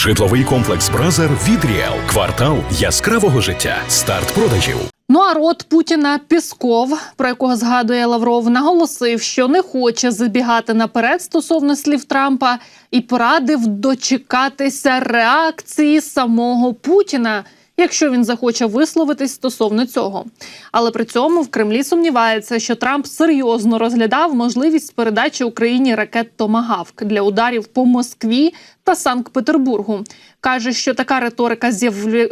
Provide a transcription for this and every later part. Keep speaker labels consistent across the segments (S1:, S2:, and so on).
S1: Житловий комплекс Бразер від Ріел. Квартал яскравого життя. Старт продажів.
S2: Ну а рот Путіна Пісков, про якого згадує Лавров, наголосив, що не хоче забігати наперед стосовно слів Трампа і порадив дочекатися реакції самого Путіна, якщо він захоче висловитись стосовно цього. Але при цьому в Кремлі сумнівається, що Трамп серйозно розглядав можливість передачі Україні ракет Томагавк для ударів по Москві та Санкт-Петербургу. Каже, що така риторика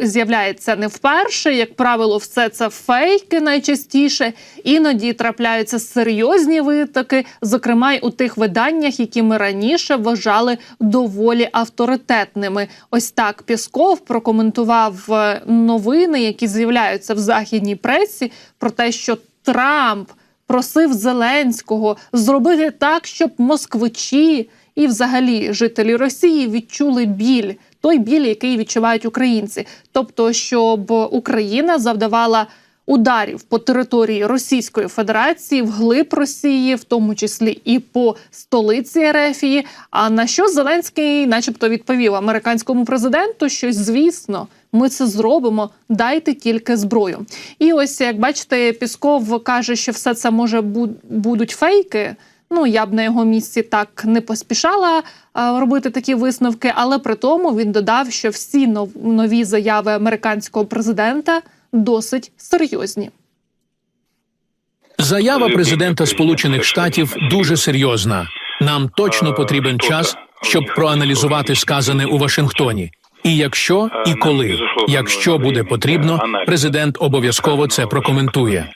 S2: з'являється не вперше. Як правило, все це фейки найчастіше. Іноді трапляються серйозні витоки, зокрема й у тих виданнях, які ми раніше вважали доволі авторитетними. Ось так Пісков прокоментував е, новини, які з'являються в західній пресі, про те, що Трамп просив Зеленського зробити так, щоб москвичі і, взагалі, жителі Росії відчули біль, той біль, який відчувають українці, тобто, щоб Україна завдавала. Ударів по території Російської Федерації вглиб Росії, в тому числі і по столиці Ерефії. А на що Зеленський, начебто, відповів американському президенту, що звісно, ми це зробимо, дайте тільки зброю. І ось як бачите, Пісков каже, що все це може бу- будуть фейки. Ну я б на його місці так не поспішала а, робити такі висновки, але при тому він додав, що всі нові заяви американського президента досить серйозні.
S3: Заява президента Сполучених Штатів дуже серйозна. Нам точно потрібен час, щоб проаналізувати сказане у Вашингтоні. І якщо і коли, якщо буде потрібно, президент обов'язково це прокоментує.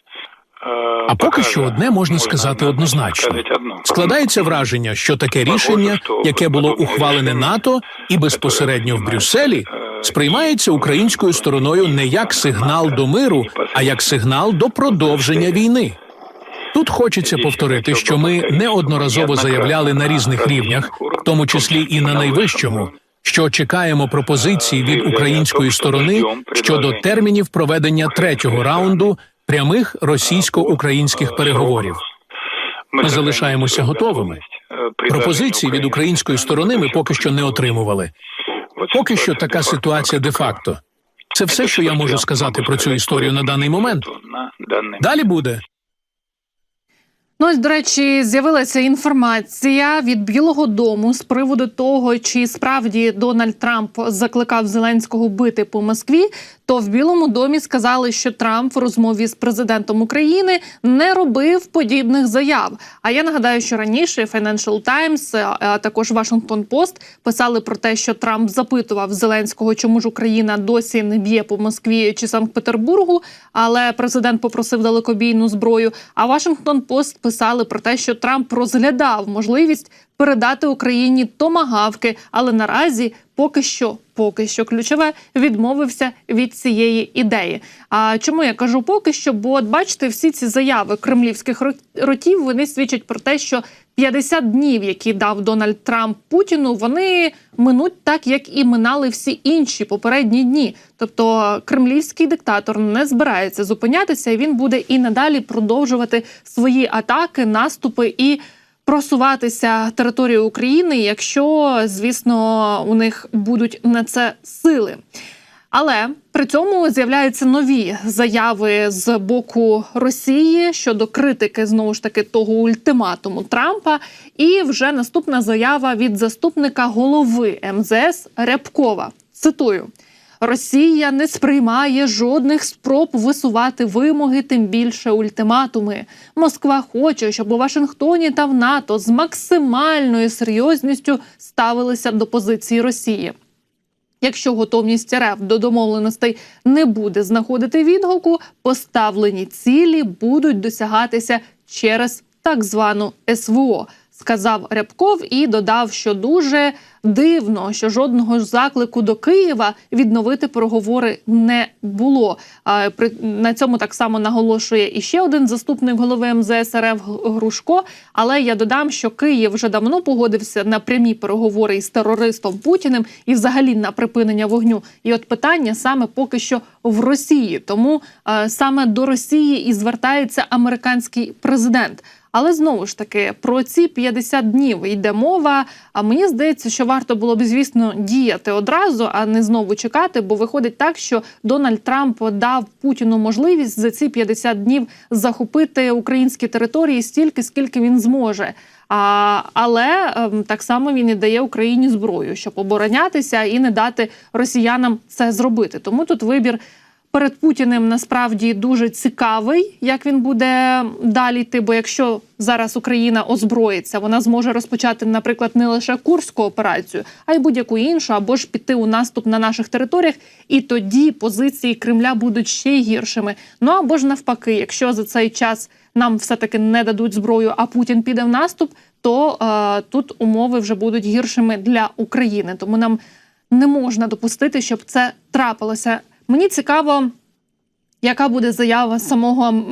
S3: А поки що одне можна сказати однозначно. Складається враження, що таке рішення, яке було ухвалене НАТО і безпосередньо в Брюсселі, сприймається українською стороною не як сигнал до миру, а як сигнал до продовження війни. Тут хочеться повторити, що ми неодноразово заявляли на різних рівнях, в тому числі і на найвищому, що чекаємо пропозиції від української сторони щодо термінів проведення третього раунду прямих російсько-українських переговорів. Ми залишаємося готовими. Пропозиції від української сторони ми поки що не отримували. Поки що така ситуація де-факто. Це все, що я можу сказати про цю історію на даний момент. Далі буде.
S2: Ну, ось, до речі, з'явилася інформація від Білого Дому з приводу того, чи справді Дональд Трамп закликав Зеленського бити по Москві. То в Білому домі сказали, що Трамп в розмові з президентом України не робив подібних заяв. А я нагадаю, що раніше Financial Times, а також Washington Post писали про те, що Трамп запитував Зеленського, чому ж Україна досі не б'є по Москві чи Санкт-Петербургу, але президент попросив далекобійну зброю. А Washington Post писали про те, що Трамп розглядав можливість передати Україні томагавки, але наразі поки що, поки що ключове відмовився від цієї ідеї. А чому я кажу поки що? Бо от бачите, всі ці заяви кремлівських ротів вони свідчать про те, що 50 днів, які дав Дональд Трамп Путіну, вони минуть так, як і минали всі інші попередні дні. Тобто кремлівський диктатор не збирається зупинятися, і він буде і надалі продовжувати свої атаки, наступи і просуватися територією України, якщо, звісно, у них будуть на це сили. Але при цьому з'являються нові заяви з боку Росії щодо критики знову ж таки того ультиматуму Трампа. І вже наступна заява від заступника голови МЗС Рябкова. Цитую. Росія не сприймає жодних спроб висувати вимоги, тим більше ультиматуми. Москва хоче, щоб у Вашингтоні та в НАТО з максимальною серйозністю ставилися до позиції Росії. Якщо готовність РФ до домовленостей не буде знаходити відгуку, поставлені цілі будуть досягатися через так звану СВО, сказав Рябков і додав, що дуже дивно, що жодного заклику до Києва відновити переговори не було. На цьому так само наголошує і ще один заступник голови МЗС РФ Грушко. Але я додам, що Київ вже давно погодився на прямі переговори із терористом Путіним і взагалі на припинення вогню. І от питання саме поки що в Росії. Тому саме до Росії і звертається американський президент. Але знову ж таки про ці 50 днів йде мова. А мені здається, що варто було б, звісно, діяти одразу, а не знову чекати. Бо виходить так, що Дональд Трамп дав Путіну можливість за ці 50 днів захопити українські території стільки, скільки він зможе. А, але ем, так само він і дає Україні зброю, щоб оборонятися і не дати росіянам це зробити. Тому тут вибір перед Путіним насправді дуже цікавий, як він буде далі йти. Бо якщо зараз Україна озброїться, вона зможе розпочати, наприклад, не лише курську операцію, а й будь-яку іншу, або ж піти у наступ на наших територіях, і тоді позиції Кремля будуть ще гіршими. Ну або ж навпаки, якщо за цей час нам все таки не дадуть зброю, а Путін піде в наступ, то е, тут умови вже будуть гіршими для України. Тому нам не можна допустити, щоб це трапилося. Мені цікаво, яка буде заява самого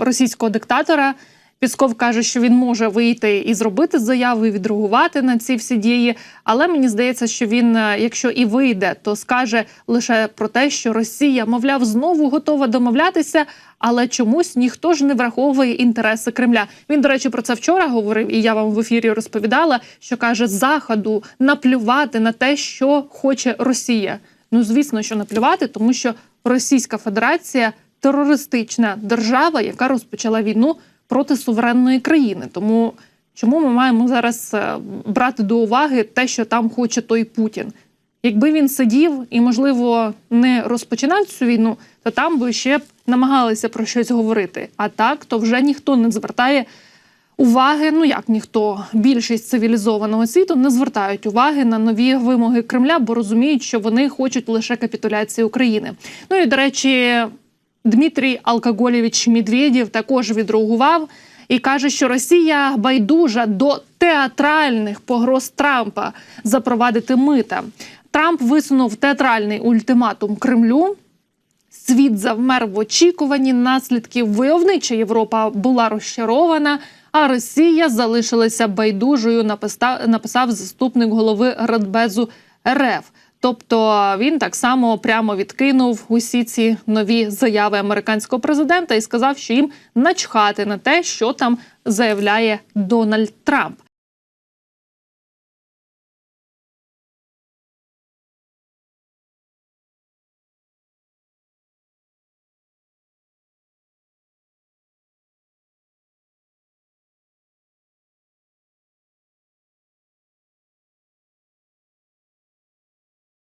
S2: російського диктатора. Пісков каже, що він може вийти і зробити заяву, і відреагувати на ці всі дії. Але мені здається, що він, е, якщо і вийде, то скаже лише про те, що Росія, мовляв, знову готова домовлятися, але чомусь ніхто ж не враховує інтереси Кремля. Він, до речі, про це вчора говорив, і я вам в ефірі розповідала, що каже заходу наплювати на те, що хоче Росія. Ну, звісно, що наплювати, тому що Російська Федерація терористична держава, яка розпочала війну проти суверенної країни. Тому чому ми маємо зараз е, брати до уваги те, що там хоче той Путін? Якби він сидів і, можливо, не розпочинав цю війну, то там би ще б намагалися про щось говорити. А так, то вже ніхто не звертає уваги. Ну як ніхто, більшість цивілізованого світу не звертають уваги на нові вимоги Кремля, бо розуміють, що вони хочуть лише капітуляції України. Ну і до речі, Дмитрій Алкоголєвич Медведєв також відреагував і каже, що Росія байдужа до театральних погроз Трампа запровадити мита. Трамп висунув театральний ультиматум Кремлю. Світ завмер в очікуванні наслідків. Войовнича Європа була розчарована, а Росія залишилася байдужою. Написав, заступник голови Радбезу РФ. Тобто він так само прямо відкинув усі ці нові заяви американського президента і сказав, що їм начхати на те, що там заявляє Дональд Трамп.